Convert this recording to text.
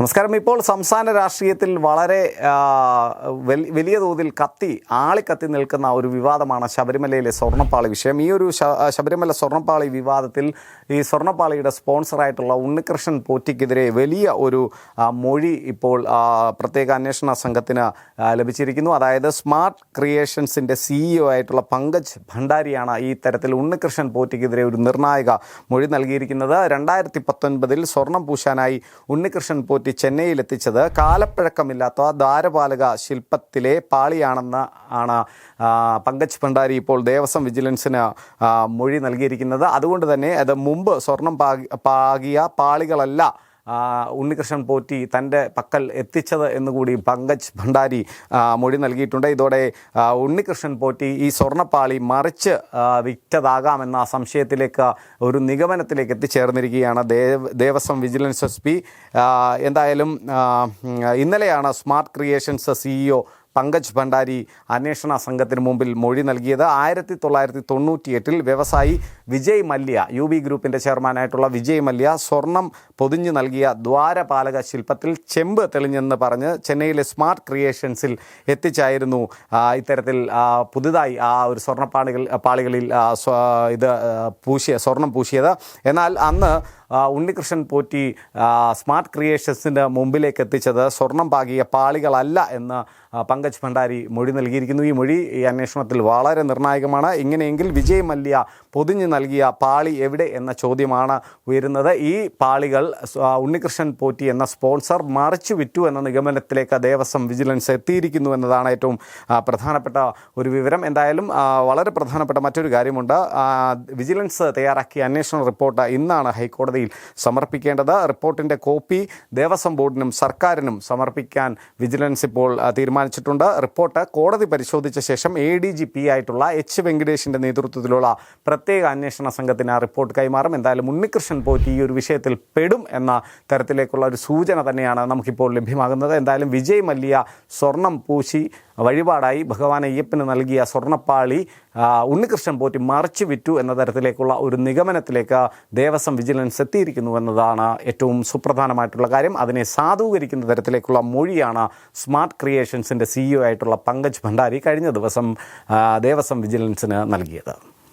നമസ്കാരം. ഇപ്പോൾ സംസ്ഥാന രാഷ്ട്രീയത്തിൽ വളരെ വലിയ തോതിൽ കത്തി ആളിക്കത്തി നിൽക്കുന്ന ഒരു വിവാദമാണ് ശബരിമലയിലെ സ്വർണപ്പാളി വിഷയം. ഈ ഒരു ശബരിമല സ്വർണപ്പാളി വിവാദത്തിൽ ഈ സ്വർണപ്പാളിയുടെ സ്പോൺസറായിട്ടുള്ള ഉണ്ണികൃഷ്ണൻ പോറ്റിക്കെതിരെ വലിയ ഒരു മൊഴി ഇപ്പോൾ പ്രത്യേക അന്വേഷണ സംഘത്തിന് ലഭിച്ചിരിക്കുന്നു. അതായത് സ്മാർട്ട് ക്രിയേഷൻസിന്റെ സിഇഒ ആയിട്ടുള്ള പങ്കജ് ഭണ്ഡാരിയാണ് ഈ തരത്തിൽ ഉണ്ണികൃഷ്ണൻ പോറ്റിക്കെതിരെ ഒരു നിർണായക മൊഴി നൽകിയിരിക്കുന്നത്. രണ്ടായിരത്തി പത്തൊൻപതിൽ സ്വർണം പൂശാനായി ഉണ്ണികൃഷ്ണൻ പോറ്റി ചെന്നൈയിൽ എത്തിച്ചത് കാലപ്പഴക്കമില്ലാത്ത ദ്വാരപാലക ശില്പത്തിലെ പാളിയാണെന്ന് ആണ് പങ്കജ് ഭണ്ഡാരി ഇപ്പോൾ ദേവസ്വം വിജിലൻസിന് മൊഴി നൽകിയിരിക്കുന്നത്. അതുകൊണ്ട് തന്നെ അത് മുമ്പ് സ്വർണം പാകി പാകിയ പാളികളല്ല ഉണ്ണികൃഷ്ണൻ പോറ്റി തന്റെ പക്കൽ എത്തിച്ചത് എന്നുകൂടി പങ്കജ് ഭണ്ഡാരി മൊഴി നൽകിയിട്ടുണ്ട്. ഇതോടെ ഉണ്ണികൃഷ്ണൻ പോറ്റി ഈ സ്വർണപ്പാളി മറിച്ച് വിറ്റതാകാമെന്ന സംശയത്തിലേക്ക് ഒരു നിഗമനത്തിലേക്ക് എത്തിച്ചേർന്നിരിക്കുകയാണ് ദേവ് ദേവസ്വം വിജിലൻസ് എസ് പി. എന്തായാലും ഇന്നലെയാണ് smart creations CEO Pankaj Bhandari അന്വേഷണ സംഘത്തിന് മുമ്പിൽ മൊഴി നൽകിയത് ആയിരത്തി തൊള്ളായിരത്തി തൊണ്ണൂറ്റിയെട്ടിൽ വ്യവസായി വിജയ് മല്യ യു ബി ഗ്രൂപ്പിന്റെ ചെയർമാനായിട്ടുള്ള വിജയ് മല്യ സ്വർണം പൊതിഞ്ഞു നൽകിയ ദ്വാരപാലക ശില്പത്തിൽ ചെമ്പ് തെളിഞ്ഞെന്ന് പറഞ്ഞ് ചെന്നൈയിലെ സ്മാർട്ട് ക്രിയേഷൻസിൽ എത്തിച്ചായിരുന്നു. ഇത്തരത്തിൽ പുതുതായി ആ ഒരു സ്വർണപ്പാളികൾ പാളികളിൽ ഇത് പൂശിയ സ്വർണം പൂശിയത്. എന്നാൽ അന്ന് ഉണ്ണികൃഷ്ണൻ പോറ്റി സ്മാർട്ട് ക്രിയേഷൻസിന്റെ മുമ്പിലേക്ക് എത്തിച്ചത് സ്വർണം പാകിയ പാളികളല്ല എന്ന് ആ, പങ്കജ് ഭണ്ഡാരി മൊഴി നൽകിയിരിക്കുന്നു. ഈ മൊഴി ഈ അന്വേഷണത്തിൽ വളരെ നിർണായകമാണ്. ഇങ്ങനെയെങ്കിൽ വിജയ് മല്യ പൊതിഞ്ഞു നൽകിയ പാളി എവിടെ എന്ന ചോദ്യമാണ് ഉയരുന്നത്. ഈ പാളികൾ ഉണ്ണികൃഷ്ണൻ പോറ്റി എന്ന സ്പോൺസർ മറിച്ചു വിറ്റു എന്ന നിഗമനത്തിലേക്ക് ദേവസ്വം വിജിലൻസ് എത്തിയിരിക്കുന്നു എന്നതാണ് ഏറ്റവും പ്രധാനപ്പെട്ട ഒരു വിവരം. എന്തായാലും വളരെ പ്രധാനപ്പെട്ട മറ്റൊരു കാര്യമുണ്ട്. വിജിലൻസ് തയ്യാറാക്കിയ അന്വേഷണ റിപ്പോർട്ട് ഇന്നാണ് ഹൈക്കോടതിയിൽ സമർപ്പിക്കേണ്ടത്. റിപ്പോർട്ടിന്റെ കോപ്പി ദേവസ്വം ബോർഡിനും സർക്കാരിനും സമർപ്പിക്കാൻ വിജിലൻസ് ഇപ്പോൾ ആ, തീരുമാനിച്ചിട്ടുണ്ട് റിപ്പോർട്ട് കോടതി പരിശോധിച്ച ശേഷം എ ഡി ജി പി ആയിട്ടുള്ള എച്ച് വെങ്കടേഷിന്റെ നേതൃത്വത്തിലുള്ള പ്രത്യേക അന്വേഷണ സംഘത്തിന് ആ റിപ്പോർട്ട് കൈമാറും. എന്തായാലും ഉണ്ണികൃഷ്ണൻ പോറ്റി ഈ ഒരു വിഷയത്തിൽ പെടും എന്ന തരത്തിലേക്കുള്ള ഒരു സൂചന തന്നെയാണ് നമുക്കിപ്പോൾ ലഭ്യമാകുന്നത്. എന്തായാലും വിജയ് മല്യ സ്വർണം പൂശി വഴിപാടായി ഭഗവാൻ അയ്യപ്പന് നൽകിയ സ്വർണപ്പാളി ആ, ഉണ്ണികൃഷ്ണൻ പോറ്റി മറിച്ചു വിറ്റു എന്ന തരത്തിലേക്കുള്ള ഒരു നിഗമനത്തിലേക്ക് ദേവസ്വം വിജിലൻസ് എത്തിയിരിക്കുന്നു എന്നതാണ് ഏറ്റവും സുപ്രധാനമായിട്ടുള്ള കാര്യം. അതിനെ സാധൂകരിക്കുന്ന തരത്തിലേക്കുള്ള മൊഴിയാണ് സ്മാർട്ട് ക്രിയേഷൻസിന്റെ സിഇഒ ആയിട്ടുള്ള പങ്കജ് ഭണ്ഡാരി കഴിഞ്ഞ ദിവസം ദേവസ്വം വിജിലൻസിന് നൽകിയത്.